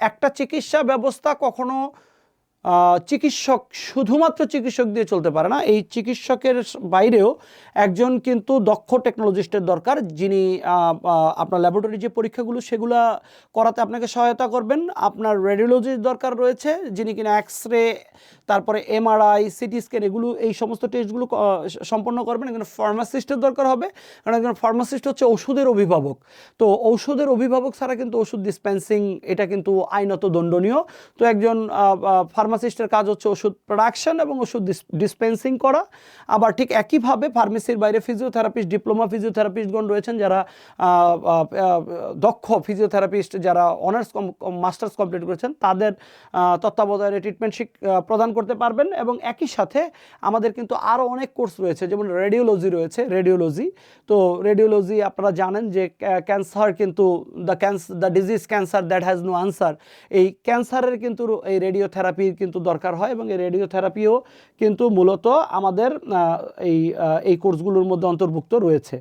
একটা চিকিৎসা ব্যবস্থা কখনো চিকিৎসক শুধুমাত্র চিকিৎসক দিয়ে চলতে পারে না, এই চিকিৎসকের বাইরেও একজন কিন্তু দক্ষ টেকনোলজিস্টের দরকার, যিনি আপনার ল্যাবরেটরি যে পরীক্ষাগুলো সেগুলো করাতে আপনাকে সহায়তা করবেন। আপনার রেডিওলজির দরকার রয়েছে, যিনি কিনা এক্স রে তারপরে এমআরআই সিটি স্ক্যান এগুলো, এই সমস্ত টেস্টগুলো সম্পন্ন করবেন। একজন ফার্মাসিস্টের দরকার হবে, কারণ একজন ফার্মাসিস্ট হচ্ছে ওষুধের অভিভাবক। তো ঔষধের অভিভাবক ছাড়া কিন্তু ওষুধ ডিসপেন্সিং এটা কিন্তু আইনত দণ্ডনীয়। তো একজন ফার্মাসিস্টের কাজ হচ্ছে ওষুধ প্রোডাকশন এবং ওষুধ ডিসপেন্সিং করা। আবার ঠিক একইভাবে ফার্মেসির বাইরে ফিজিওথেরাপিস্ট ডিপ্লোমা ফিজিওথেরাপিস্টগণ রয়েছেন যারা দক্ষ ফিজিওথেরাপিস্ট যারা অনার্স মাস্টার্স কমপ্লিট করেছেন, তাদের তত্ত্বাবধানে ট্রিটমেন্ট প্রদান করতে পারবেন। এবং একই সাথে আমাদের কিন্তু আরও অনেক কোর্স রয়েছে, যেমন রেডিওলজি রয়েছে রেডিওলজি তো রেডিওলজি আপনারা জানেন যে ক্যান্সার কিন্তু the Cannes the disease cancer that has no answer এই ক্যান্সারের কিন্তু এই রেডিওথেরাপির কিন্তু দরকার হয় এবং এই রেডিওথেরাপিও কিন্তু মূলত আমাদের এই এই কোর্সগুলোর মধ্যে অন্তর্ভুক্ত রয়েছে।